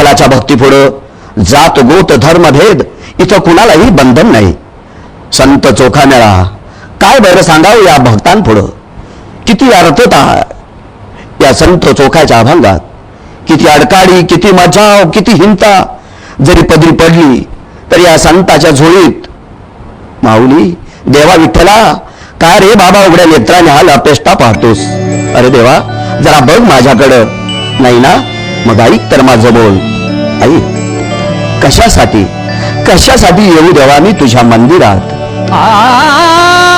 विठ्ठलाच्या भक्तीपुढं जात गोत धर्म भेद इथं कुणालाही बंधन नाही. संत चोखा मेळा काय बरं सांगावं या भक्तांपुढं? किती अर्थता या संत चोखाच्या अभंगात? किती अडकाडी किती मजाव किती हिंता जरी पदरी पडली तर या संताच्या झोळीत माऊली देवा विठ्ठला काय रे बाबा उघड्या नेत्राने हा लपेष्टा पाहतोस? अरे देवा जरा बघ माझ्याकडं नाही ना? मग ऐक तर माझं बोल ऐक कशासाठी कशासाठी येऊ देवा मी तुझ्या मंदिरात आ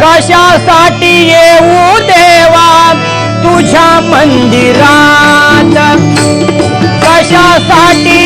कशासाठी येऊ दे तुझ्या मंदिरात कशासाठी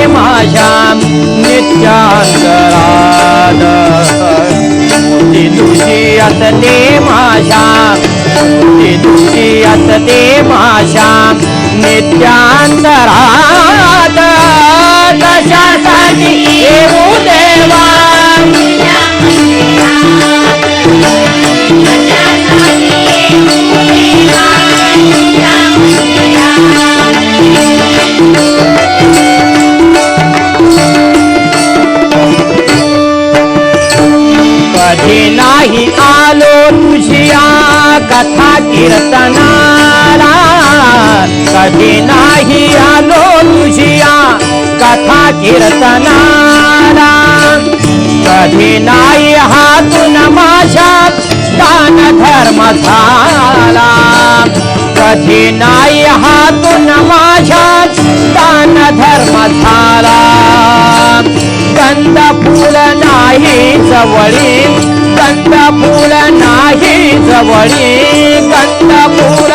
असते माझ्या नित्यांतरात मूर्ती तुझी असते माझ्या मूर्ती तुझी असते माझ्या नित्यांतरा नाही आलो तुझिया कथा कीर्तनाला. कधी नाही आलो तुझिया कथा कीर्तनाला. कधी नाही हातून माझ्या दान धर्म झाला. कधी नाही हातून माझ्या दान धर्म झाला. कंद फुल नाही जवळी कंदपूर नाही जवळी कंदपूर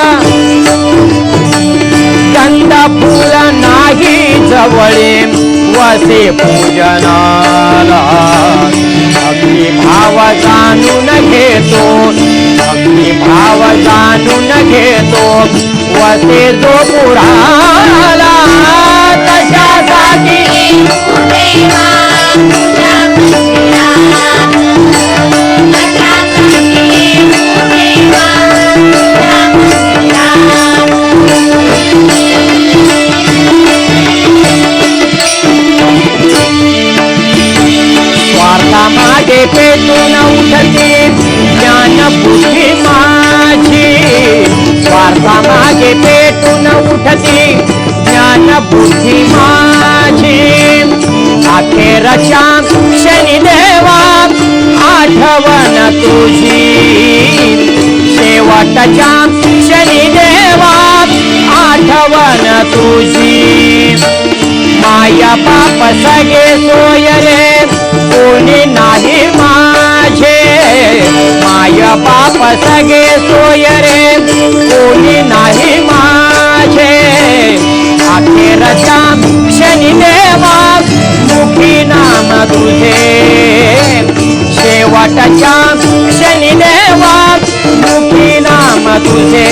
कंदपूर नाही जवळी वसे पूजनाला. अगदी भाव जाणून घेतो अगदी भाव जाणून घेतो वसे जो पुराला. तशा जागी अखेरच्या शनिदेवा आठवण तुझी. शेवटच्या शनिदेवा आठवण तुझी. माया बाप सगे सोय रे कोणी नाही माझे. माया बाप सगे सोय रे कोणी नाही तुझे.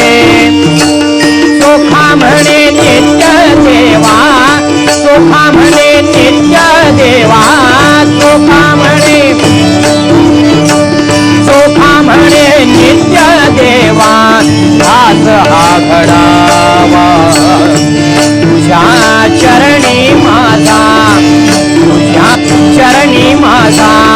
सोखा म्हणे नित्य देवा सोखा म्हणे नित्य देवा सोखा म्हणे सोखा म्हणे नित्य देवा हात हा घडावा. तुझ्या चरणी माझा तुझ्या चरणी माझा.